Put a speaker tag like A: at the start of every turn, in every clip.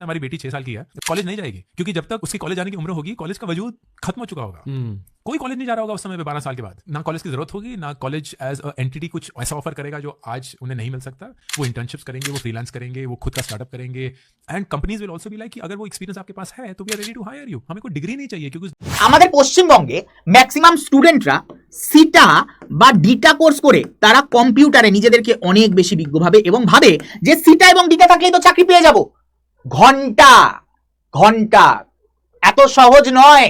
A: हमारी बेटी छह साल की है कॉलेज नहीं जाएगी क्योंकि जब तक उसकी कॉलेज जाने की उम्र होगी कॉलेज का वजूद खत्म हो चुका होगा
B: हम्म,
A: कोई कॉलेज नहीं जा रहा होगा उस समय पे बारह साल के बाद ना कॉलेज की जरूरत होगी ना कॉलेज एज अ एंटिटी कुछ ऐसा ऑफर करेगा जो आज उन्हें नहीं मिल सकता वो इंटर्नशिप्स करेंगे वो फ्रीलांस करेंगे वो खुद का स्टार्टअप करेंगे and companies will also be like कि अगर वो एक्सपीरियंस आपके पास है तो we are ready to hire you हमें कोई डिग्री नहीं चाहिए क्योंकि
C: আমাদের পশ্চিমবঙ্গে ম্যাক্সিমাম স্টুডেন্টরা সিটা বা ডিটা কোর্স করে তারা কম্পিউটারে নিজেদেরকে অনেক বেশি বিজ্ঞ ভাবে এবং ভাবে যে সিটা এবং ডিটা থাকলেই তো চাকরি পেয়ে যাব ঘণ্টা ঘণ্টা। এত সহজ নয়।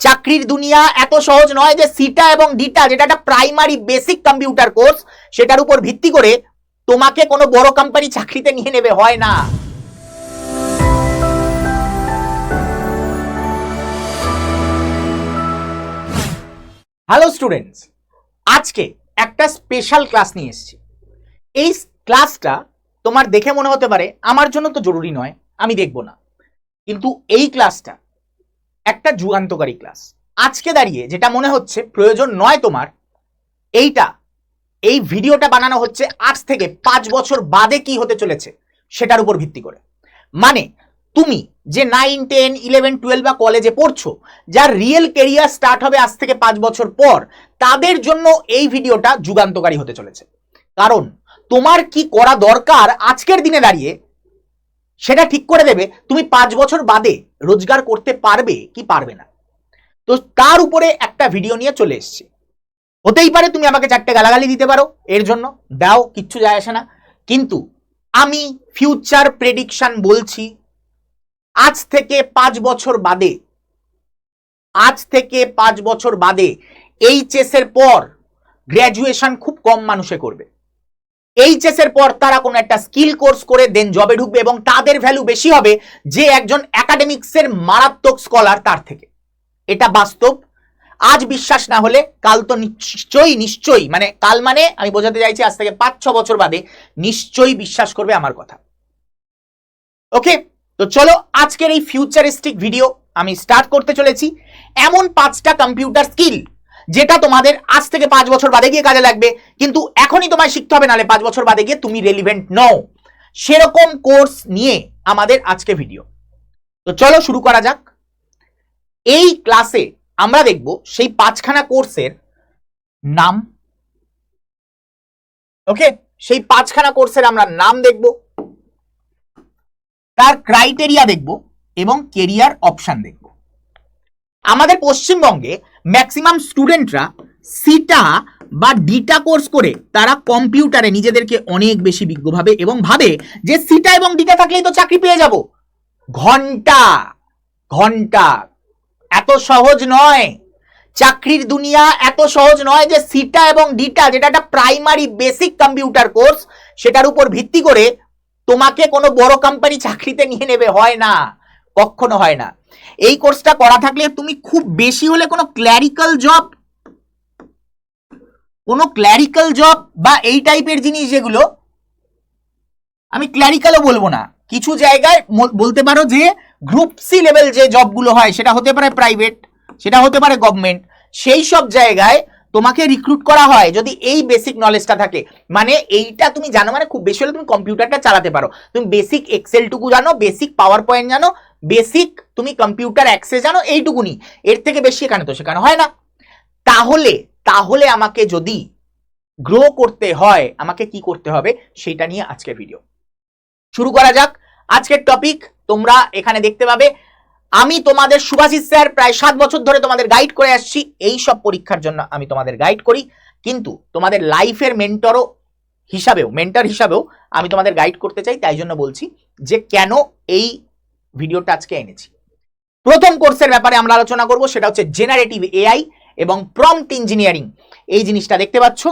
C: চাকরির দুনিয়া এত সহজ নয় যে সিটা এবং ডিটা যেটা একটা প্রাইমারি বেসিক কম্পিউটার কোর্স সেটার উপর ভিত্তি করে তোমাকে কোনো বড় কোম্পানি চাকরিতে নিয়ে নেবে, হয় না। হ্যালো স্টুডেন্টস আজকে একটা স্পেশাল ক্লাস নিয়ে এসেছি। এই ক্লাসটা তোমার দেখে মনে হতে পারে, আমার জন্য তো জরুরি নয় আমি দেখব না। কিন্তু এই ক্লাসটা একটা যুগান্তকারী ক্লাস। আজকে দাঁড়িয়ে যেটা মনে হচ্ছে প্রয়োজন নয় তোমার, এইটা, এই ভিডিওটা বানানো হচ্ছে আজ থেকে পাঁচ বছর বাদে কি হতে চলেছে সেটার উপর ভিত্তি করে। মানে তুমি যে নাইন টেন ইলেভেন টুয়েলভ বা কলেজে পড়ছো, যার রিয়েল কেরিয়ার স্টার্ট হবে আজ থেকে পাঁচ বছর পর, তাদের জন্য এই ভিডিওটা যুগান্তকারী হতে চলেছে। কারণ তোমার কি করা দরকার আজকের দিনে দাঁড়িয়ে সেটা ঠিক করে দেবে, তুমি পাঁচ বছর বাদে রোজগার করতে পারবে কি পারবে না। তো তার উপরে একটা ভিডিও নিয়ে চলে এসছে। হতেই পারে তুমি আমাকে চারটে গালাগালি দিতে পারো, এর জন্য দাও, কিচ্ছু যায় আসে না। কিন্তু আমি ফিউচার প্রেডিকশন বলছি, আজ থেকে পাঁচ বছর বাদে, আজ থেকে পাঁচ বছর বাদে এইচএস এর পর গ্র্যাজুয়েশন খুব কম মানুষে করবে। এইচএস এর পর তারা কোনো একটা স্কিল কোর্স করে দেন জবে ঢুকবে এবং তাদের ভ্যালু বেশি হবে যে একজন একাডেমিক্সের মারাত্মক স্কলার তার থেকে। এটা বাস্তব। আজ বিশ্বাস না হলে কাল তো নিশ্চয়ই নিশ্চয়ই মানে কাল মানে আমি বোঝাতে চাইছি আজ থেকে পাঁচ, ছ বছর বাদে নিশ্চয়ই বিশ্বাস করবে আমার কথা। ওকে? তো চলো আজকের এই ফিউচারিস্টিক ভিডিও আমি স্টার্ট করতে চলেছি। এমন পাঁচটা কম্পিউটার স্কিল যেটা তোমাদের আজ থেকে পাঁচ বছর বাদে গিয়ে কাজে লাগবে। কিন্তু এখনই তোমায় শিখতে হবে, নাহলে পাঁচ বছর বাদে গিয়ে তুমি রেলিভেন্ট নও। সেরকম কোর্স নিয়ে আমাদের আজকে ভিডিও তো চলো শুরু করা যাক। এই ক্লাসে আমরা দেখব সেই পাঁচখানা কোর্সের নাম। ওকে সেই পাঁচখানা কোর্সের আমরা নাম দেখব। তার ক্রাইটেরিয়া দেখব এবং কেরিয়ার অপশন দেখব। আমাদের পশ্চিমবঙ্গে ম্যাক্সিমাম স্টুডেন্টরা সিটা বা ডিটা কোর্স করে তারা কম্পিউটারে নিজেদেরকে অনেক বেশি বিজ্ঞ ভাবে এবং ভাবে যে সিটা এবং ডিটা থাকলেই তো চাকরি পেয়ে যাব। ঘণ্টা ঘণ্টা, এত সহজ নয়। চাকরির দুনিয়া এত সহজ নয় যে সিটা এবং ডিটা যেটা একটা প্রাইমারি বেসিক কম্পিউটার কোর্স সেটার উপর ভিত্তি করে তোমাকে কোনো বড় কোম্পানি চাকরিতে নিয়ে নেবে, হয় না। কখনো হয় না। এই কোর্সটা করা থাকলে তুমি খুব বেশি হলে কোনো ক্ল্যারিক্যাল জব কোনো ক্ল্যারিক্যাল জব বা এই টাইপের জিনিস যেগুলো, আমি ক্ল্যারিক্যালও বলব না। কিছু জায়গায় বলতে পারো যে গ্রুপ সি লেভেল যে জবগুলো হয়, সেটা হতে পারে প্রাইভেট সেটা হতে পারে গভর্নমেন্ট সেই সব জায়গায় তোমাকে রিক্রুট করা হয় যদি এই বেসিক নলেজটা থাকে। মানে এইটা তুমি জানো মানে খুব বেশি হলে তুমি কম্পিউটারটা চালাতে পারো। তুমি বেসিক এক্সেলটুকু জানো বেসিক পাওয়ার পয়েন্ট জানো বেসিক তুমি কম্পিউটার অ্যাক্সেস জানো, এইটুকুনি। এর থেকে বেশি এখানে তো শেখানো হয় না। তাহলে তাহলে আমাকে যদি গ্রো করতে হয়, আমাকে কি করতে হবে সেটা নিয়ে আজকের ভিডিও শুরু করা যাক। আজকের টপিক তোমরা এখানে দেখতে পাবে আমি তোমাদের সুভাষিস স্যার প্রায় সাত বছর ধরে তোমাদের গাইড করে আসছি। এই সব পরীক্ষার জন্য আমি তোমাদের গাইড করি। কিন্তু তোমাদের লাইফের মেন্টরও হিসাবেও মেন্টার হিসাবেও আমি তোমাদের গাইড করতে চাই। তাই জন্য বলছি যে কেন এই ভিডিওটা আজকে এনেছি। প্রথম কোর্সের ব্যাপারে আমরা আলোচনা করব, সেটা হচ্ছে জেনারেটিভ এআই এবং প্রম্পট ইঞ্জিনিয়ারিং এই জিনিসটা দেখতে পাচ্ছ।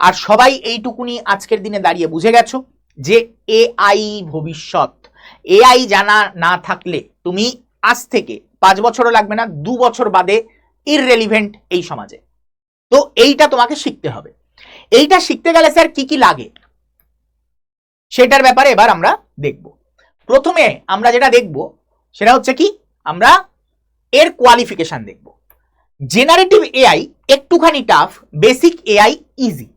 C: আর সবাই এইটুকুনি আজকের দিনে দাঁড়িয়ে বুঝে গেছো যে এআই ভবিষ্যৎ। এআই জানা না থাকলে তুমি আজ থেকে পাঁচ বছরও লাগবে না, দু বছর বাদে ইররেলিভেন্ট এই সমাজে। তো এইটা তোমাকে শিখতে হবে। এইটা শিখতে গেলে স্যার কি কি লাগে? সেটার ব্যাপারে এবার আমরা দেখব। প্রথমে আমরা যেটা দেখব, সেটা হচ্ছে কি? আমরা এর কোয়ালিফিকেশন দেখব। জেনারেটিভ এআই একটুখানি tough basic AI easy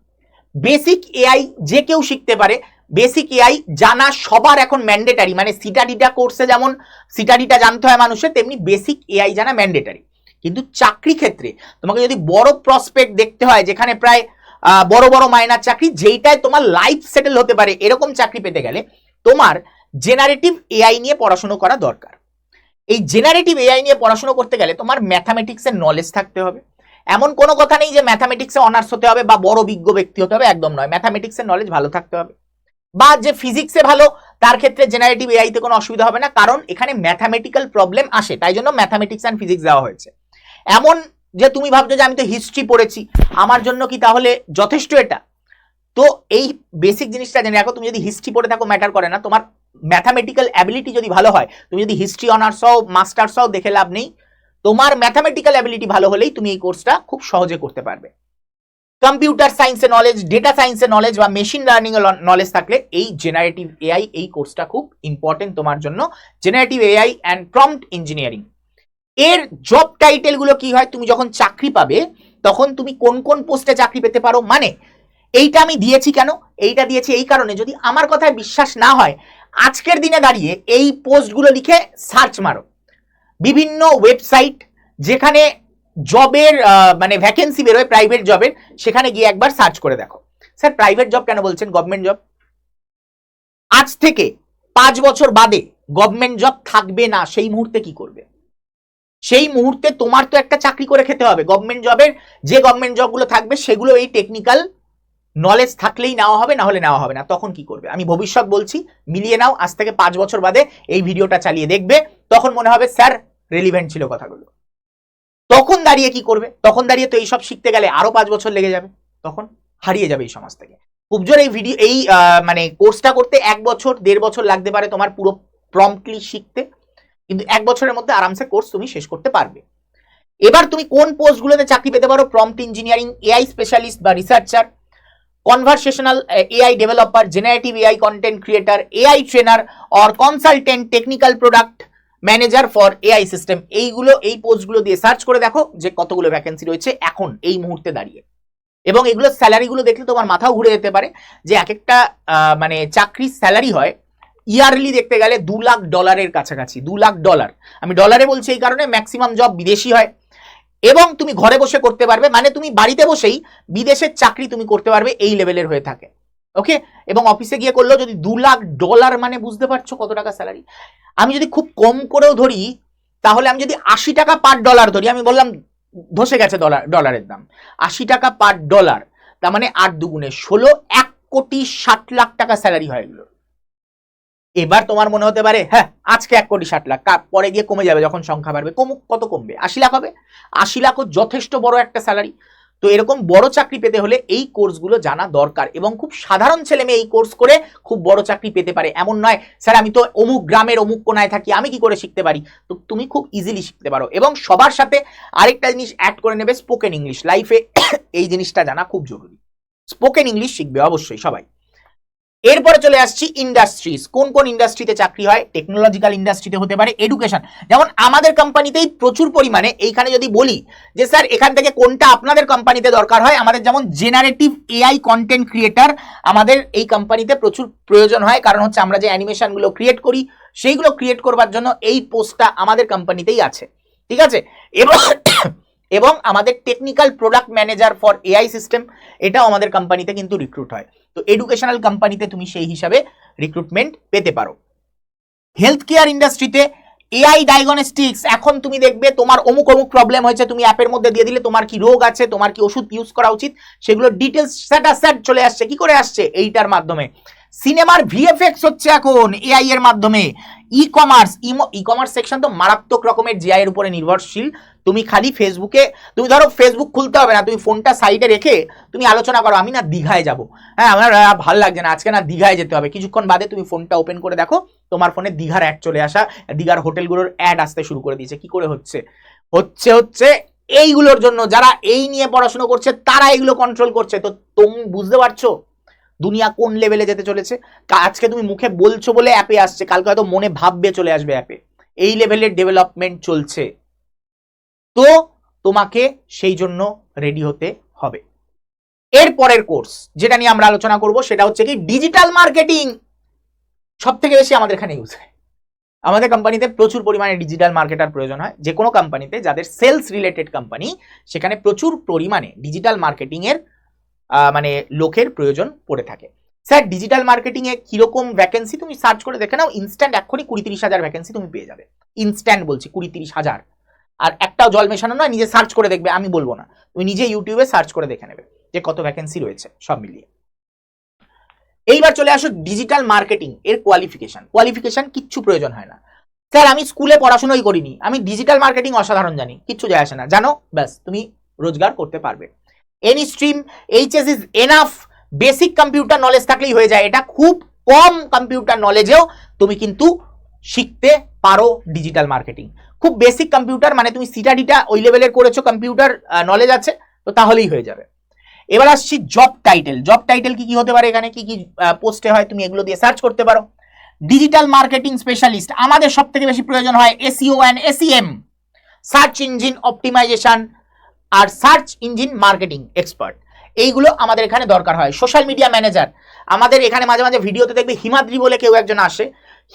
C: basic AI যে কেউ শিখতে পারে বেসিক এআই জানা সবার এখন ম্যান্ডেটারি মানে সিটাডিটা কোর্সে যেমন, সিটাডিটা জানতে হয় মানুষের, তেমনি বেসিক এআই জানা ম্যান্ডেটারি কিন্তু চাকরি ক্ষেত্রে তোমাকে যদি বড় প্রসপেক্ট দেখতে হয়, যেখানে প্রায় বড় বড় মাইনার চাকরি, যেইটায় তোমার লাইফ সেটেল হতে পারে, এরকম চাকরি পেতে গেলে তোমার জেনারেটিভ এআই নিয়ে পড়াশুনো করা দরকার। এই জেনারেটিভ এআই নিয়ে পড়াশুনো করতে গেলে তোমার ম্যাথামেটিক্সের নলেজ থাকতে হবে। এমন কোনো কথা নেই যে ম্যাথামেটিক্সে অনার্স হতে হবে বা বড় বিজ্ঞ ব্যক্তি হতে হবে, একদম নয়। ম্যাথামেটিক্সের নলেজ ভালো থাকতে হবে। বা যে ফিজিক্সে ভালো, তার ক্ষেত্রে জেনারেটিভ এআইতে কোনো অসুবিধা হবে না, কারণ এখানে ম্যাথামেটিক্যাল প্রবলেম আসে, তাই জন্য ম্যাথামেটিক্স অ্যান্ড ফিজিক্স দেওয়া হয়েছে। এমন যে তুমি ভাবছ যে আমি তো হিস্ট্রি পড়েছি, আমার জন্য কি তাহলে যথেষ্ট এটা? তো এই বেসিক জিনিসটা জেনে রাখো, তুমি যদি হিস্ট্রি পড়ে থাকো ম্যাটার করে না, তোমার ম্যাথামেটিক্যাল অ্যাবিলিটি যদি ভালো হয়, তুমি যদি হিস্ট্রি অনার্স হও মাস্টার্স হও, দেখে লাভ নেই, তোমার ম্যাথামেটিক্যাল অ্যাবিলিটি ভালো হলেই তুমি এই কোর্সটা খুব সহজে করতে পারবে। কম্পিউটার সায়েন্সের নলেজ ডেটা সায়েন্সের নলেজ বা মেশিন লার্নিং এর নলেজ থাকলে এই জেনারেটিভ এআই এই কোর্সটা খুব ইম্পর্টেন্ট তোমার জন্য। Generative AI and prompt engineering এর জব টাইটেলগুলো কি হয়? তুমি যখন চাকরি পাবে, তখন তুমি কোন কোন পোস্টে চাকরি পেতে পারো? মানে এইটা আমি দিয়েছি কেন? এইটা দিয়েছি এই কারণে যদি আমার কথায় বিশ্বাস না হয়, আজকের দিনে দাঁড়িয়ে এই পোস্টগুলো লিখে সার্চ মারো। বিভিন্ন ওয়েবসাইট যেখানে জবের মানে ভ্যাকেন্সি বেরোয় প্রাইভেট জবের সেখানে গিয়ে একবার সার্চ করে দেখো। স্যার প্রাইভেট জব কেন বলছেন? গভর্নমেন্ট জব আজ থেকে পাঁচ বছর বাদে গভর্নমেন্ট জব থাকবে না, সেই মুহূর্তে কি করবে? সেই মুহূর্তে তোমার তো একটা চাকরি করে খেতে হবে। গভর্নমেন্ট জবের যে গভর্নমেন্ট জবগুলো থাকবে, সেগুলো এই টেকনিক্যাল নলেজ থাকলেই নেওয়া হবে, না হলে নেওয়া হবে না। তখন কি করবে? আমি ভবিষ্যৎ বলছি, মিলিয়ে নাও, আজ থেকে পাঁচ বছর বাদে এই ভিডিওটা চালিয়ে দেখবে। তখন মনে হবে, স্যার রেলিভেন্ট ছিল কথাগুলো। তখন দাঁড়িয়ে কি করবে? তখন দাঁড়িয়ে তো এইসব শিখতে গেলে আরও পাঁচ বছর লেগে যাবে। তখন হারিয়ে যাবে এই সমাজ থেকে। খুব জোর এই ভিডিও এই মানে কোর্সটা করতে এক বছর, দেড় বছর লাগতে পারে তোমার পুরো প্রম্পটলি শিখতে। কিন্তু এক বছরের মধ্যে আরামসে কোর্স তুমি শেষ করতে পারবে। এবার তুমি কোন পোস্টগুলোতে চাকরি পেতে পারো? প্রম্পট ইঞ্জিনিয়ারিং এআই স্পেশালিস্ট বা researcher conversational AI developer generative AI content creator AI trainer or consultant technical product manager for AI system এইগুলো, এই পোস্টগুলো দিয়ে সার্চ করে দেখো যে কতগুলো ভ্যাকেন্সি রয়েছে এখন, এই মুহূর্তে দাঁড়িয়ে। এবং এগুলো স্যালারিগুলো দেখলে তোমার মাথাও ঘুরে যেতে পারে যে এক একটা মানে চাকরির স্যালারি হয় ইয়ারলি দেখতে গেলে দু লাখ ডলারের কাছাকাছি, দু লাখ ডলার আমি ডলারে বলছি এই কারণে ম্যাক্সিমাম জব বিদেশি হয়। এবং তুমি ঘরে বসে করতে পারবে মানে তুমি বাড়িতে বসেই বিদেশের চাকরি তুমি করতে পারবে এই লেভেলের হয়ে থাকে। ওকে এবং অফিসে গিয়ে করলেও যদি দু লাখ ডলার মানে বুঝতে পারছ কত টাকা স্যালারি আমি যদি খুব কম করেও ধরি, তাহলে আমি যদি আশি টাকা পার ডলার ধরি, আমি বললাম ধসে গেছে ডলার ডলারের দাম। আশি টাকা পার ডলার তার মানে আট দুগুণে ষোলো, এক কোটি ষাট লাখ টাকা স্যালারি হয় এগুলো এবার তোমার মনে হতে পারে হ্যাঁ আজকে এক কোটি ষাট লাখ পরে গিয়ে কমে যাবে যখন সংখ্যা বাড়বে। কমুক, কত কমবে? আশি লাখ হবে। আশি লাখও যথেষ্ট বড় একটা স্যালারি তো এরকম বড় চাকরি পেতে হলে এই কোর্সগুলো জানা দরকার এবং খুব সাধারণ ছেলে মেয়ে এই কোর্স করে খুব বড় চাকরি পেতে পারে। এমন নয়, স্যার, আমি তো অমুক গ্রামের, অমুক কোনায় থাকি, আমি কি করে শিখতে পারি? তো তুমি খুব ইজিলি শিখতে পারো এবং সবার সাথে আরেকটা জিনিস অ্যাড করে নেবে স্পোকেন ইংলিশ লাইফে এই জিনিসটা জানা খুব জরুরি। স্পোকেন ইংলিশ শিখবে অবশ্যই সবাই। এরপরে চলে আসছি ইন্ডাস্ট্রিজ কোন কোন ইন্ডাস্ট্রিতে চাকরি হয়? টেকনোলজিক্যাল ইন্ডাস্ট্রিতে হতে পারে এডুকেশন যেমন আমাদের কোম্পানিতেই প্রচুর পরিমাণে, এইখানে যদি বলি যে, স্যার, এখান থেকে কোনটা আপনাদের কোম্পানিতে দরকার হয়? আমাদের যেমন জেনারেটিভ এআই কন্টেন্ট ক্রিয়েটার আমাদের এই কোম্পানিতে প্রচুর প্রয়োজন হয়। কারণ হচ্ছে আমরা যে অ্যানিমেশনগুলো ক্রিয়েট করি, সেইগুলো ক্রিয়েট করবার জন্য এই পোস্টটা আমাদের কোম্পানিতেই আছে। ঠিক আছে? এবং এবং আমাদের technical product manager for AI system এটাও আমাদের কোম্পানিতে কিন্তু রিক্রুট হয়। তো এডুকেশনাল কোম্পানিতে তুমি সেই হিসাবে রিক্রুটমেন্ট পেতে পারো। হেলথ কেয়ার ইন্ডাস্ট্রিতে এআই ডায়াগনস্টিক্স এখন তুমি দেখবে তোমার অমুক অমুক প্রবলেম হয়েছে, তুমি অ্যাপের মধ্যে দিয়ে দিলে তোমার কি রোগ আছে, তোমার কি ওষুধ ইউজ করা উচিত, সেগুলো ডিটেলস স্যাট চলে আসছে। কি করে আসছে? এইটার মাধ্যমে। সিনেমার ভিএফএক্স হচ্ছে এখন এআই এর মাধ্যমে। E commerce e commerce section তো মারাত্মক রকমের জিআই এর উপরে নির্ভরশীল। তুমি খালি ফেসবুকে তুমি ধরো ফেসবুক খুলতে হবে না, তুমি ফোনটা সাইডে রেখে তুমি আলোচনা করো, আমি না দীঘায় যাব। হ্যাঁ আমার ভালো লাগছে না, আজকে না দীঘায় যেতে হবে। কিছুক্ষণ বাদে তুমি ফোনটা ওপেন করে দেখো, তোমার ফোনে দীঘার অ্যাড চলে আসা, দীঘার হোটেলগুলোর অ্যাড আসতে শুরু করে দিয়েছে। কি করে হচ্ছে? হচ্ছে হচ্ছে এইগুলোর জন্য যারা এই নিয়ে পড়াশোনা করছে, তারা এগুলো কন্ট্রোল করছে। তো তুমি বুঝতে পারছ? দুনিয়া কোন লেভেলে যেতে চলেছে? আজকে তুমি মুখে বলছো বলে অ্যাপে আসছে কালকে হয়তো মনে ভাববে চলে আসবে অ্যাপে এই লেভেলের ডেভেলপমেন্ট চলছে। তো তোমাকে সেই জন্য রেডি হতে হবে। এর পরের কোর্স যেটা নিয়ে আমরা আলোচনা করব সেটা হচ্ছে কি ডিজিটাল মার্কেটিং সব থেকে বেশি আমাদের এখানে ইউজ হয়। আমাদের কোম্পানিতে প্রচুর পরিমাণে ডিজিটাল মার্কেটার প্রয়োজন হয়। যে কোনো কোম্পানিতে যাদের সেলস রিলেটেড কোম্পানি সেখানে প্রচুর পরিমাণে ডিজিটাল মার্কেটিং এর আহ, মানে লোকের প্রয়োজন পড়ে থাকে। স্যার ডিজিটাল মার্কেটিং এ কীরকম ভ্যাকেন্সি তুমি সার্চ করে দেখে নাও ইনস্ট্যান্ট এক্ষুনি কুড়ি তিরিশ হাজার ভ্যাকেন্সি তুমি পেয়ে যাবে। ইনস্ট্যান্ট বলছি, কুড়ি তিরিশ হাজার। আর একটাও জল মেশানো নয়, নিজে সার্চ করে দেখবে, আমি বলব না। তুমি নিজে ইউটিউবে সার্চ করে দেখে নেবে যে কত ভ্যাকেন্সি রয়েছে, সব মিলিয়ে। এইবার চলে আসো ডিজিটাল মার্কেটিং এর কোয়ালিফিকেশন কোয়ালিফিকেশন কিচ্ছু প্রয়োজন হয় না। স্যার, আমি স্কুলে পড়াশোনাই করিনি। আমি ডিজিটাল মার্কেটিং অসাধারণ জানি, কিচ্ছু যায় আসে না। জানো, ব্যাস, তুমি রোজগার করতে পারবে। Any stream HS is enough basic computer knowledge থাকলেই হয়ে যায়। এটা খুব কম কম্পিউটার নলেজেও তুমি কিন্তু শিখতে পারো ডিজিটাল মার্কেটিং খুব বেসিক কম্পিউটার মানে তুমি সিটাডিটা ওই লেভেলের করেছ কম্পিউটার নলেজ আছে, তো তাহলেই হয়ে যাবে। এবার আসছি জব টাইটেল জব টাইটেল কি কি হতে পারে এখানে? কি কি পোস্টে হয়, তুমি এগুলো দিয়ে সার্চ করতে পারো। ডিজিটাল মার্কেটিং স্পেশালিস্ট আমাদের সব থেকে বেশি প্রয়োজন হয় SEO and SEM search engine optimization R search engine marketing expert. এইগুলো আমাদের এখানে দরকার হয়। Social media manager. আমাদের এখানে মাঝে মাঝে ভিডিওতে দেখবে হিমাদ্রি বলে কেউ একজন আসে।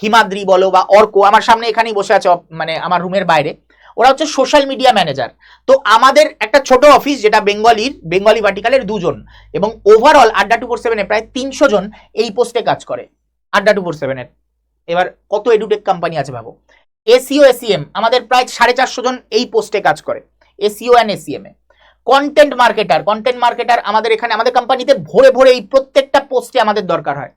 C: হিমাদ্রি বলো বা অর্ক, আমার সামনে এখানেই বসে আছে মানে আমার রুমের বাইরে। ওরা হচ্ছে সোশ্যাল মিডিয়া ম্যানেজার। তো আমাদের একটা ছোট অফিস যেটা বেঙ্গলির, বেঙ্গলি ভার্টিকালের দুজন এবং ওভারঅল আড্ডা টু ফোর সেভেনে প্রায় তিনশো জন এই পোস্টে কাজ করে। আড্ডা টু ফোর সেভেনের এবার কত এডুটেক কোম্পানি আছে ভাবো? এসিও, এসিএম, আমাদের প্রায় সাড়ে চারশো জন এই পোস্টে কাজ করে। এসিও অ্যান্ড এসিএম এ কন্টেন্ট মার্কেটার কন্টেন্ট মার্কেটার আমাদের এখানে, আমাদের কোম্পানিতে ভরে ভরে এই প্রত্যেকটা পোস্টে আমাদের দরকার হয়।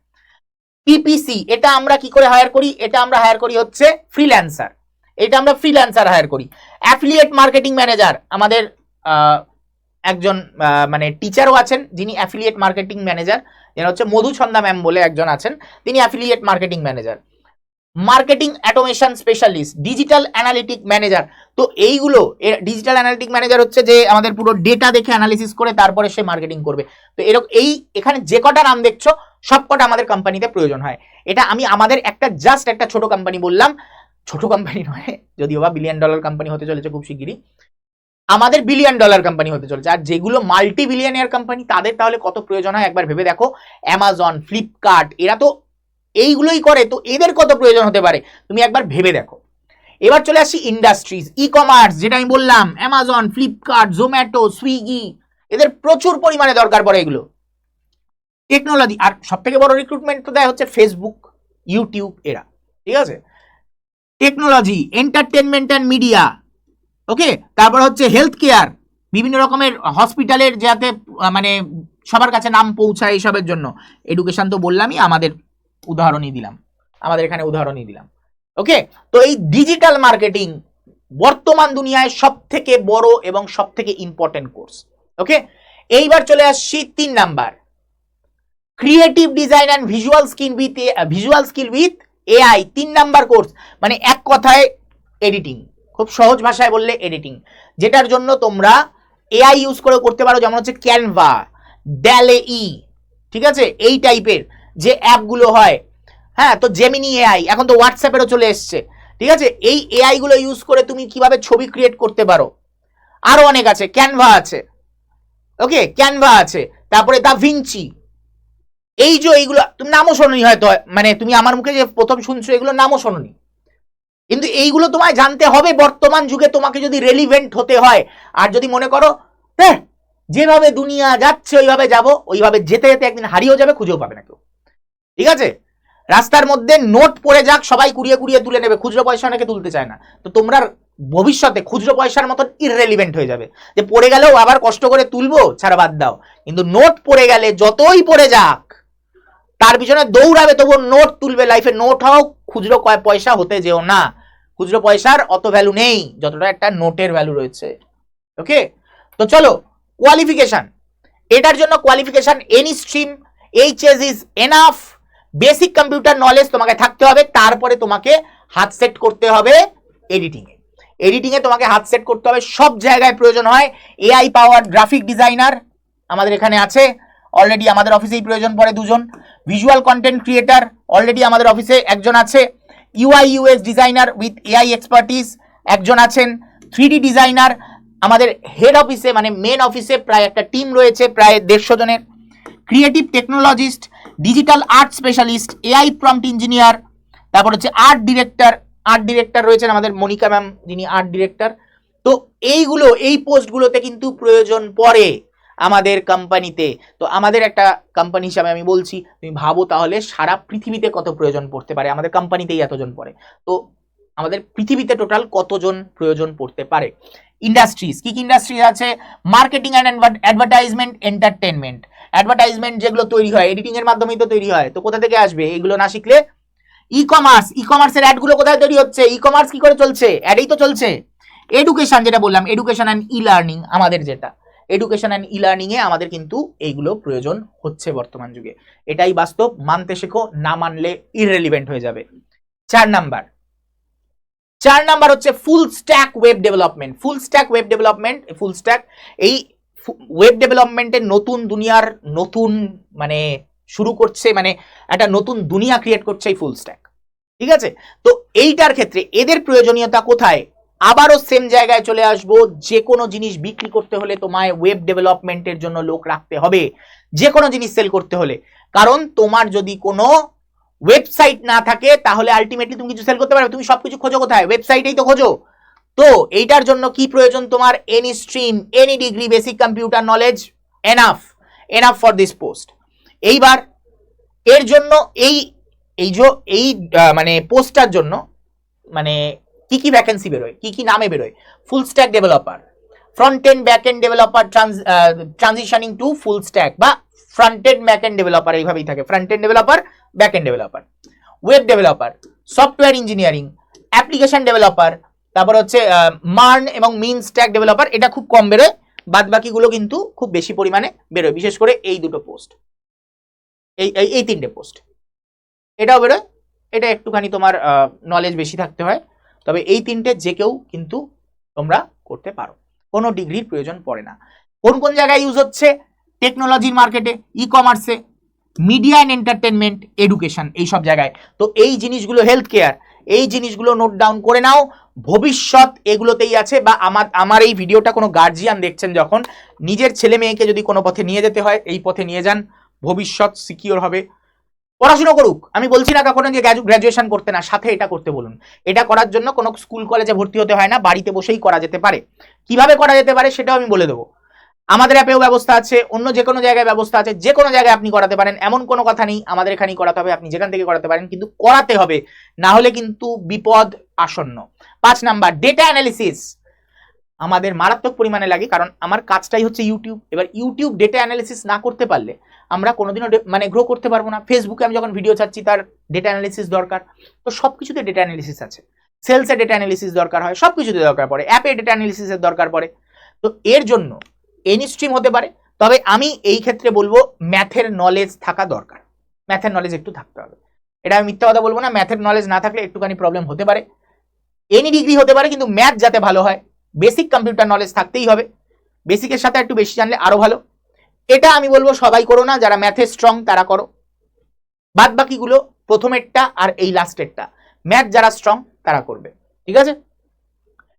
C: পিপিসি এটা আমরা কি করে হায়ার করি? এটা আমরা হায়ার করি হচ্ছে ফ্রিল্যান্সার এটা আমরা ফ্রিল্যান্সার হায়ার করি। অ্যাফিলিয়েট মার্কেটিং ম্যানেজার আমাদের একজন মানে টিচারও আছেন, যিনি অ্যাফিলিয়েট মার্কেটিং ম্যানেজার যেটা হচ্ছে মধুছন্দা ম্যাম বলে একজন আছেন, তিনি affiliate marketing manager marketing automation specialist digital analytic manager তো এইগুলো ডিজিটাল অ্যানালিটিক ম্যানেজার হচ্ছে যে আমাদের পুরো ডেটা দেখে অ্যানালিসিস করে তারপরে সে মার্কেটিং করবে। তো এরকম এই, এখানে যে কটা নাম দেখছ, সব কটা আমাদের কোম্পানিতে প্রয়োজন হয়। এটা আমি আমাদের একটা জাস্ট একটা ছোট কোম্পানি বললাম। ছোট কোম্পানি নয়, যদিও বা বিলিয়ন ডলার কোম্পানি হতে চলেছে খুব শিগগিরই। আমাদের বিলিয়ন ডলার কোম্পানি হতে চলেছে। আর যেগুলো মাল্টি বিলিয়নিয়ার কোম্পানি তাদের তাহলে কত প্রয়োজন হয়? একবার ভেবে দেখো। অ্যামাজন ফ্লিপকার্ট এরা তো এইগুলোই করে তো এদের কত প্রয়োজন হতে পারে? তুমি একবার ভেবে দেখো। এবার চলে আসি ইন্ডাস্ট্রিজ ই কমার্স যেটা আমি বললাম অ্যামাজন ফ্লিপকার্ট জোম্যাটো সুইগি এদের প্রচুর পরিমাণে দরকার পড়ে এগুলো। টেকনোলজি আর সব থেকে বড় রিক্রুটমেন্ট তো দেয় হচ্ছে ফেসবুক ইউটিউব এরা, ঠিক আছে? Technology entertainment and media okay তারপর হচ্ছে হেলথ কেয়ার বিভিন্ন রকমের হসপিটালের যাতে মানে সবার কাছে নাম পৌঁছায় এইসবের জন্য। এডুকেশন তো বললামই, আমাদের উদাহরণই দিলাম। আমাদের এখানে উদাহরণই দিলাম। ওকে? তো এই ডিজিটাল মার্কেটিং বর্তমান দুনিয়ায় সব থেকে বড় এবং সব থেকে ইম্পর্টেন্ট কোর্স ওকে? এইবার চলে আসছি তিন number. Creative design and visual skill with visual skill with AI তিন নাম্বার কোর্স মানে এক কথায় এডিটিং খুব সহজ ভাষায় বললে এডিটিং যেটার জন্য তোমরা এআই ইউজ করে করতে পারো, যেমন হচ্ছে ক্যানভা ড্যালে ই ঠিক আছে? এই টাইপের যে অ্যাপগুলো হয় হ্যাঁ তো জেমিনি এআই এখন তো হোয়াটসঅ্যাপেরও চলে এসছে, ঠিক আছে? এই এআইগুলো ইউজ করে তুমি কীভাবে ছবি ক্রিয়েট করতে পারো? আরও অনেক আছে ক্যানভা আছে ওকে ক্যানভা আছে, তারপরে দা ভিঞ্চি এই যে এইগুলো, তুমি নামও শোনোনি হয়তো মানে তুমি আমার মুখে যে প্রথম শুনছো এগুলো নামও শোনোনি। কিন্তু এইগুলো তোমায় জানতে হবে, বর্তমান যুগে তোমাকে যদি রেলিভেন্ট হতে হয়, আর যদি মনে করো হ্যাঁ যেভাবে দুনিয়া যাচ্ছে, ওইভাবে যাব, ওইভাবে যেতে যেতে একদিন হারিয়েও যাবে, খুঁজেও পাবে না কেউ। ঠিক আছে? রাস্তার মধ্যে নোট পড়ে যাক, সবাই কুড়িয়ে কুড়িয়ে তুলে নেবে। খুচরো পয়সা অনেকে তুলতে চায় না। তো তোমরা ভবিষ্যতে খুচরো পয়সার মতন ইররেলিভেন্ট হয়ে যাবে। যে পড়ে গেলেও আবার কষ্ট করে তুলবো, ছাড়া বাদ দাও। কিন্তু নোট পড়ে গেলে যতই পড়ে যাক, তার পিছনে দৌড়াবে তবু নোট তুলবে। লাইফে নোট হোক খুচরো কয় পয়সা হতে যেও না। খুচরো পয়সার অত ভ্যালু নেই, যতটা একটা নোটের ভ্যালু রয়েছে। ওকে তো চলো কোয়ালিফিকেশন এটার জন্য qualification any stream H S is enough basic computer knowledge তোমাকে থাকতে হবে, তারপরে তোমাকে হাত সেট করতে হবে এডিটিং এ। এডিটিং এ তোমাকে হাত সেট করতে হবে, সব জায়গায় প্রয়োজন হয় এআই পাওয়ার গ্রাফিক ডিজাইনার আমাদের এখানে আছে অলরেডি আমাদের অফিসেই প্রয়োজন পড়ে দুজন। ভিজুয়াল কন্টেন্ট ক্রিয়েটার অলরেডি আমাদের অফিসে একজন আছে। UI UX designer with AI expertise একজন আছেন। থ্রি ডিজাইনার আমাদের হেড অফিসে মানে মেন অফিসে প্রায় একটা টিম রয়েছে, প্রায় দেড়শো জনের। Creative technologist digital art specialist AI prompt engineer তারপর হচ্ছে আর্ট ডিরেক্টর আর্ট ডিরেক্টর রয়েছেন আমাদের মনিকা ম্যাম, যিনি আর্ট ডিরেক্টর তো এইগুলো, এই পোস্টগুলোতে কিন্তু প্রয়োজন পড়ে আমাদের কোম্পানিতে তো আমাদের একটা কোম্পানি হিসাবে আমি বলছি, তুমি ভাবো তাহলে সারা পৃথিবীতে কত প্রয়োজন পড়তে পারে? আমাদের কোম্পানিতেই এতজন পড়ে। তো আমাদের পৃথিবীতে টোটাল কতজন প্রয়োজন পড়তে পারে? ইন্ডাস্ট্রিজ কি কি ইন্ডাস্ট্রিজ আছে? Marketing and advertisement entertainment advertisement যেগুলো তৈরি হয় এডিটিং এর মাধ্যমেই তো তৈরি হয়। তো কোথা থেকে আসবে? এগুলো না শিখলে ই কমার্স ই কমার্সের অ্যাডগুলো কোথায় তৈরি হচ্ছে? ই কমার্স কি করে চলছে? অ্যাডেই তো চলছে। এডুকেশন যেটা বললাম এডুকেশন অ্যান্ড ই লার্নিং আমাদের যেটা। এডুকেশন অ্যান্ড ই লার্নিং এ আমাদের কিন্তু এইগুলো প্রয়োজন হচ্ছে বর্তমান যুগে। এটাই বাস্তব, মানতে শেখো, না মানলে ইররেলিভেন্ট হয়ে যাবে। চার নাম্বার চার নাম্বার হচ্ছে full stack web development full stack web development full stack এই ওয়েব ডেভেলপমেন্টের নতুন দুনিয়ার নতুন মানে শুরু করছে মানে একটা নতুন দুনিয়া ক্রিয়েট করছে এই ফুল স্ট্যাক ঠিক আছে? তো এইটার ক্ষেত্রে এদের প্রয়োজনীয়তা কোথায়? আবারও সেম জায়গায় চলে আসব যে কোনো জিনিস বিক্রি করতে হলে তোমায় ওয়েব ডেভেলপমেন্টের জন্য লোক রাখতে হবে যে কোনো জিনিস সেল করতে হলে। কারণ তোমার যদি কোনো ওয়েবসাইট না থাকে, তাহলে আলটিমেটলি তুমি কিছু সেল করতে পারবে। তুমি সবকিছু খোঁজো কোথায়? ওয়েবসাইটেই তো খোঁজো। তো এইটার জন্য কি প্রয়োজন তোমার? Any stream any degree basic computer knowledge enough enough for this post এইবার এর জন্য এই এই যে, এই মানে পোস্টটার জন্য মানে কি কি ভ্যাকেন্সি বেরোয়, কি কি নামে বেরোয়? Full stack developer front end back end developer transitioning to full stack বা front end back end developer এইভাবেই থাকে। Front end developer back end developer web developer software engineering application developer তারপর হচ্ছে মার্ন এবং মিন স্ট্যাক ডেভেলপার এটা খুব কম বেরোয় বাদ বাকিগুলো কিন্তু খুব বেশি পরিমাণে বেরোয়, বিশেষ করে এই দুটো পোস্ট এই- এই তিনটে পোস্ট এটাও বেরোয়, এটা একটুখানি তোমার নলেজ বেশি থাকতে হয়, তবে এই তিনটে যে কেউ কিন্তু তোমরা করতে পারো, কোনো ডিগ্রির প্রয়োজন পড়ে না, কোন কোন জায়গায় ইউজ হচ্ছে টেকনোলজির মার্কেটে ই কমার্সে মিডিয়া অ্যান্ড এন্টারটেনমেন্ট এডুকেশন এই সব জায়গায়। তো এই জিনিসগুলো হেলথ কেয়ার এই জিনিসগুলো নোট ডাউন করে নাও। ভবিষ্যৎ এগুলোতেই আছে বা আমার আমার এই ভিডিওটা কোনো গার্জিয়ান দেখছেন যখন, নিজের ছেলে মেয়েকে যদি কোনো পথে নিয়ে যেতে হয়, এই পথে নিয়ে যান। ভবিষ্যৎ সিকিওর হবে। পড়াশোনা করুক। আমি বলছি না কখনো যে গ্র্যাজুয়েশন করতে না, সাথে এটা করতে বলুন। এটা করার জন্য কোনো স্কুল কলেজে ভর্তি হতে হয় না, বাড়িতে বসেই করা যেতে পারে। কীভাবে করা যেতে পারে সেটাও আমি বলে দেবো। আমাদের অ্যাপেও ব্যবস্থা আছে, অন্য যে কোনো জায়গায় ব্যবস্থা আছে যে কোনো জায়গায় আপনি করাতে পারেন, এমন কোনো কথা নেই, আমাদের এখানেই করাতে হবে, আপনি যেখান থেকে করাতে পারেন, কিন্তু করাতে হবে না হলে কিন্তু বিপদ আসন্ন। পাঁচ নাম্বার ডেটা অ্যানালিসিস আমাদের মারাত্মক পরিমাণে লাগে, কারণ আমার কাজটাই হচ্ছে ইউটিউব এবার ইউটিউব ডেটা অ্যানালিসিস না করতে পারলে আমরা কোনোদিনও মানে গ্রো করতে পারব না। ফেসবুকে আমি যখন ভিডিও চাচ্ছি তার ডেটা অ্যানালিসিস দরকার। তো সব কিছুতে ডেটা অ্যানালিসিস আছে সেলসে ডেটা অ্যানালিসিস দরকার হয় সব কিছুতে দরকার পড়ে। অ্যাপে ডেটা অ্যানালিসিসের দরকার পড়ে। তো এর জন্য এনি স্ট্রিম হতে পারে, তবে আমি এই ক্ষেত্রে বলব ম্যাথের নলেজ থাকা দরকার। ম্যাথের নলেজ একটু থাকতে হবে। এটা আমি মিথ্যা কথা বলব না ম্যাথের নলেজ না থাকলে একটুখানি প্রবলেম হতে পারে। এনি ডিগ্রি হতে পারে, কিন্তু ম্যাথ যাতে ভালো হয় বেসিক কম্পিউটার নলেজ থাকতেই হবে। বেসিকের সাথে একটু বেশি জানলে আরও ভালো। এটা আমি বলব সবাই করো না, যারা ম্যাথে স্ট্রং তারা করো। বাদ বাকিগুলো প্রথমেরটা আর এই লাস্টেরটা ম্যাথ যারা স্ট্রং তারা করবে। ঠিক আছে?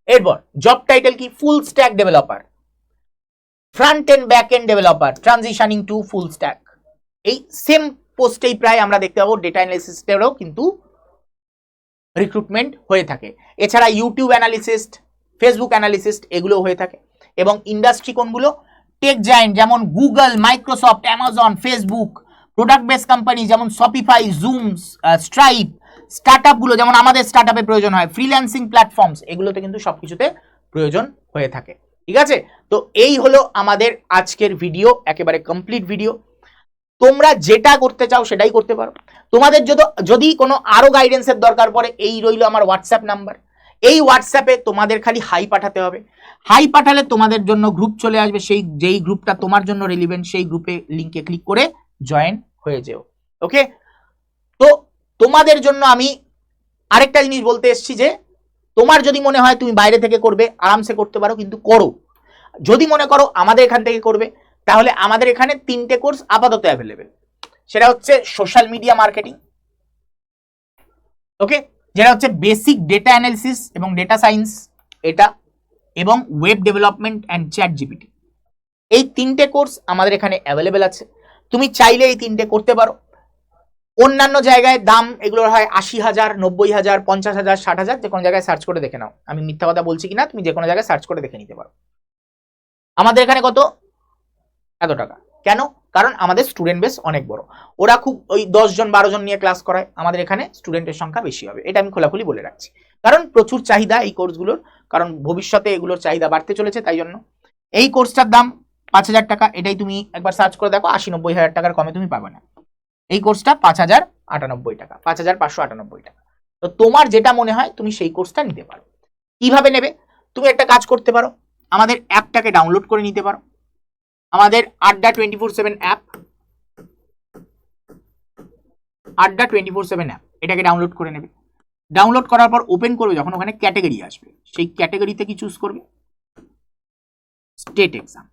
C: এরপর জব টাইটেল কি? Full stack developer front end back end developer transitioning to full stack এই সেম পোস্টেই প্রায় আমরা দেখতে পাবো ডেটা অ্যানালিসিস্টেরও কিন্তু রিক্রুটমেন্ট হয়ে থাকে। এছাড়া ইউটিউব অ্যানালিসিস্ট ফেসবুক অ্যানালিসিস্ট এগুলো হয়ে থাকে। এবং ইন্ডাস্ট্রি কোনগুলো? টেক জায়েন্ট যেমন Google Microsoft Amazon Facebook product base company যেমন শপিফাই জুম স্ট্রাইপ স্টার্ট আপগুলো যেমন আমাদের স্টার্ট প্রয়োজন হয় ফ্রিল্যান্সিং প্ল্যাটফর্মস এগুলোতে কিন্তু সব কিছুতে প্রয়োজন হয়ে থাকে। ঠিক আছে? তো এই হলো আমাদের আজকের ভিডিও একেবারে কমপ্লিট ভিডিও তোমরা যেটা করতে চাও সেটাই করতে পারো। তোমাদের যদি যদি কোনো আরও গাইডেন্সের দরকার পড়ে, এই রইল আমার হোয়াটসঅ্যাপ নাম্বার এই হোয়াটসঅ্যাপে তোমাদের খালি হাই পাঠাতে হবে। হাই পাঠালে তোমাদের জন্য গ্রুপ চলে আসবে। সেই, যেই গ্রুপটা তোমার জন্য রেলিভেন্ট সেই গ্রুপে লিঙ্কে ক্লিক করে জয়েন হয়ে যেও। ওকে তো তোমাদের জন্য আমি আরেকটা জিনিস বলতে এসেছি যে তোমার যদি মনে হয় তুমি বাইরে থেকে করবে, আরামসে করতে পারো, কিন্তু করো। যদি মনে করো আমাদের এখান থেকে করবে, তাহলে আমাদের এখানে তিনটে কোর্স আপাতত অ্যাভেলেবেল সেটা হচ্ছে সোশ্যাল মিডিয়া মার্কেটিং ওকে যেটা হচ্ছে বেসিক ডেটা অ্যানালিসিস এবং ডেটা সায়েন্স এটা এবং web development and chat GPT এই তিনটে কোর্স আমাদের এখানে অ্যাভেলেবেল আছে। তুমি চাইলে এই তিনটে করতে পারো। অন্যান্য জায়গায় দাম এগুলোর হয় আশি হাজার, নব্বই হাজার, পঞ্চাশ হাজার, ষাট হাজার, যে কোনো জায়গায় সার্চ করে দেখে নাও। আমি মিথ্যা কথা বলছি কিনা, তুমি যে কোনো জায়গায় সার্চ করে দেখে নিতে পারো। আমাদের এখানে কত? এত টাকা। কেন? কারণ আমাদের স্টুডেন্ট বেস অনেক বড়। ওরা খুব ওই দশজন বারো জন নিয়ে ক্লাস করায়। আমাদের এখানে স্টুডেন্টের সংখ্যা বেশি হবে। এটা আমি খোলাখুলি বলে রাখছি। কারণ প্রচুর চাহিদা এই কোর্সগুলোর কারণ ভবিষ্যতে এগুলোর চাহিদা বাড়তে চলেছে, তাই জন্য। এই কোর্সটার দাম পাঁচ হাজার টাকা। এটাই তুমি একবার সার্চ করে দেখো, আশি, নব্বই হাজার টাকার কমে তুমি পাবে না। এই কোর্সটা পাঁচ হাজার আটানব্বই টাকা, পাঁচ হাজার পাঁচশো আটানব্বই টাকা। তো তোমার যেটা মনে হয়, তুমি সেই কোর্সটা নিতে পারো। কীভাবে নেবে? তুমি একটা কাজ করতে পারো, আমাদের অ্যাপটাকে ডাউনলোড করে নিতে পারো। আমাদের Adda twenty four seven app Adda twenty four seven app এটাকে ডাউনলোড করে নেবে। ডাউনলোড করার পর ওপেন করবে যখন ওখানে ক্যাটাগরি আসবে। সেই ক্যাটাগরিতে কি চুজ করবে? স্টেট এক্সাম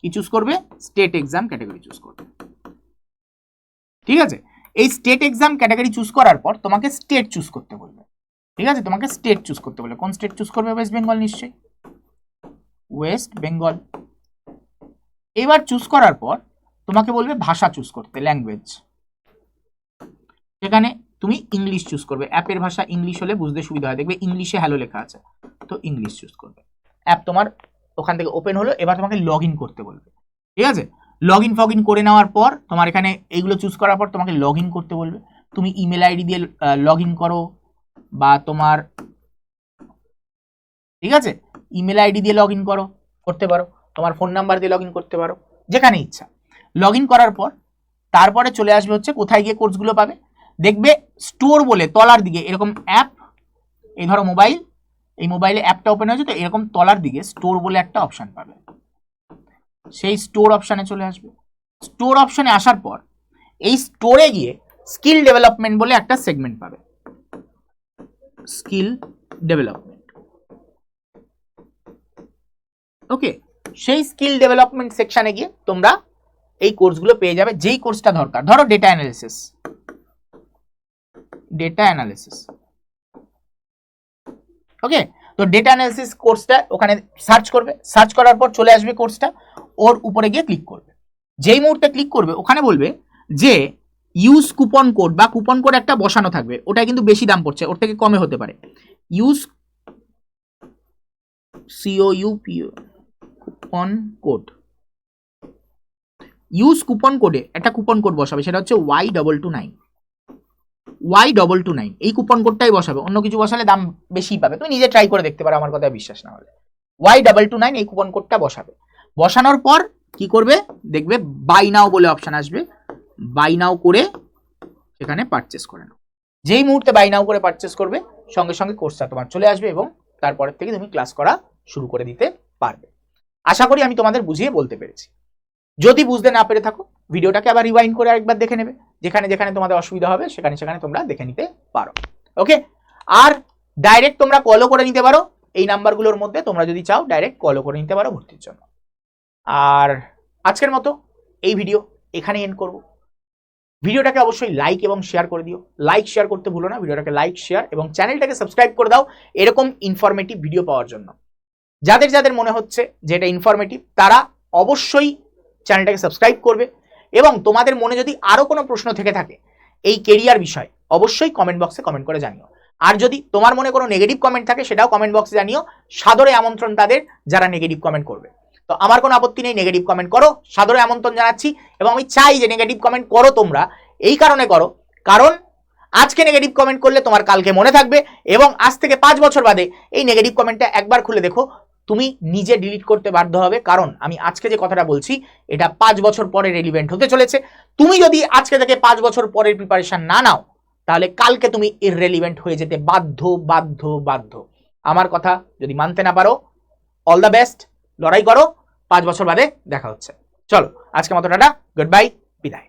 C: কি চুজ করবে? স্টেট এক্সাম ক্যাটাগরি চুজ করবে। ঠিক আছে? এই স্টেট এক্সাম ক্যাটাগরি চুজ করার পর তোমাকে স্টেট চুজ করতে বলবে। ঠিক আছে? তোমাকে স্টেট চুজ করতে বলবে। কোন স্টেট চুজ করবে ওয়েস্ট বেঙ্গল নিশ্চয়ই? ওয়েস্ট বেঙ্গল এবার চুজ করার পর তোমাকে বলবে ভাষা চুজ করতে ল্যাঙ্গুয়েজ সেখানে তুমি ইংলিশ চুজ করবে। অ্যাপের ভাষা ইংলিশ হলে বুঝতে সুবিধা হয়। দেখবে ইংলিশে হ্যালো লেখা আছে। তো ইংলিশ চুজ করবে। অ্যাপ তোমার ওখান থেকে ওপেন হলো, এবার তোমাকে লগ করতে বলবে। ঠিক আছে? লগ ইন ফগ ইন করে নেওয়ার পর তোমার এখানে এইগুলো চুজ করার পর তোমাকে লগ ইন করতে বলবে। তুমি ইমেল আইডি দিয়ে লগ ইন করো বা তোমার, ঠিক আছে? ইমেল আইডি দিয়ে লগ ইন করো, করতে পারো। তোমার ফোন নাম্বার দিয়ে লগ ইন করতে পারো, যেখানে ইচ্ছা। লগ ইন করার পর তারপরে চলে আসবে হচ্ছে কোথায় গিয়ে কোর্সগুলো পাবে। দেখবে স্টোর বলে তলার দিকে এরকম অ্যাপ এই ধরো মোবাইল এই মোবাইলে অ্যাপটা ওপেন হয়েছে, তো এরকম তলার দিকে স্টোর বলে একটা অপশান পাবে। সেই স্টোর অপশানে চলে আসবে। স্টোর অপশানে আসার পর, এই স্টোরে গিয়ে স্কিল ডেভেলপমেন্ট বলে একটা সেগমেন্ট পাবে। স্কিল ডেভেলপমেন্ট ওকে সেই স্কিল ডেভেলপমেন্ট সেকশানে গিয়ে তোমরা এই কোর্সগুলো পেয়ে যাবে, যেই কোর্সটা দরকার। ধরো data analysis data analysis okay তো ডেটা অ্যানালিসিস কোর্সটা ওখানে সার্চ করবে। সার্চ করার পর চলে আসবে কোর্সটা ওর উপরে গিয়ে ক্লিক করবে। যেই মুহূর্তে ক্লিক করবে, ওখানে বলবে যে ইউজ কুপন কোড বা কুপন কোড একটা বসানো থাকবে ওটা কিন্তু বেশি দাম পড়ছে, ওর থেকে কমে হতে পারে। ইউজ সিও ইউপিও কুপন কোড ইউজ কুপন কোডে একটা কুপন কোড বসাবে, সেটা হচ্ছে Y double two nine Y double two nine এই কুপন কোডটাই বসাবে, অন্য কিছু বসালে দাম বেশি পাবে। তুমি নিজে ট্রাই করে দেখতে পারো, আমার কথা বিশ্বাস না হলে। ওয়াই ডাবল টু নাইন এই কুপন কোডটা বসাবে। বসানোর পর কি করবে? দেখবে বাই নাও বলে অপশন আসবে। বাই নাও করে সেখানে পারচেস করে নাও। যেই মুহূর্তে বাই নাও করে পারচেস করবে, সঙ্গে সঙ্গে কোর্সটা তোমার চলে আসবে এবং তারপরের থেকে তুমি ক্লাস করা শুরু করে দিতে পারবে। আশা করি আমি তোমাদের বুঝিয়ে বলতে পেরেছি। যদি বুঝতে না পেরে থাকো, ভিডিওটাকে আবার রিওয়াইন্ড করে আরেকবার দেখে নেবে। যেখানে যেখানে তোমাদের অসুবিধা হবে, সেখানে সেখানে তোমরা দেখে নিতে পারো। ওকে আর ডাইরেক্ট তোমরা কলও করে নিতে পারো। এই নাম্বারগুলোর মধ্যে তোমরা যদি চাও ডাইরেক্ট কলও করে নিতে পারো ভর্তির জন্য। আর আজকের মতো এই ভিডিও এখানে এন্ড করব। ভিডিওটাকে অবশ্যই লাইক এবং শেয়ার করে দিও। লাইক শেয়ার করতে ভুলো না, ভিডিওটাকে লাইক শেয়ার এবং চ্যানেলটাকে সাবস্ক্রাইব করে দাও এরকম ইনফরমেটিভ ভিডিও পাওয়ার জন্য। যাদের যাদের মনে হচ্ছে যে এটা ইনফরমেটিভ তারা অবশ্যই চ্যানেলটাকে সাবস্ক্রাইব করবে এবং তোমাদের মনে যদি আরও কোনো প্রশ্ন থেকে থাকে এই কেরিয়ার বিষয়, অবশ্যই কমেন্ট বক্সে কমেন্ট করে জানিও। আর যদি তোমার মনে কোনো নেগেটিভ কমেন্ট থাকে, সেটাও কমেন্ট বক্সে জানিও। সাদরে আমন্ত্রণ তাদের যারা নেগেটিভ কমেন্ট করবে। তো আমার কোনো আপত্তি নেই নেগেটিভ কমেন্ট করো। সাদরে আমন্ত্রণ জানাচ্ছি এবং আমি চাই যে নেগেটিভ কমেন্ট করো তোমরা। এই কারণে করো। কারণ আজকে নেগেটিভ কমেন্ট করলে তোমার কালকে মনে থাকবে এবং আজ থেকে পাঁচ বছর বাদে এই নেগেটিভ কমেন্টটা একবার খুলে দেখো। তুমি নিজে ডিলিট করতে বাধ্য হবে। কারণ আমি আজকে যে কথাটা বলছি, এটা পাঁচ বছর পরে রেলিভেন্ট হতে চলেছে। তুমি যদি আজকে থেকে পাঁচ বছর পরের প্রিপারেশন না নাও, তাহলে কালকে তুমি ইররেলিভেন্ট হয়ে যেতে বাধ্য বাধ্য বাধ্য। আমার কথা যদি মানতে না পারো অল দ্য বেস্ট লড়াই করো। পাঁচ বছর বাদে দেখা হচ্ছে। চলো আজকে মতো টাটা গুড বাই বিদায়।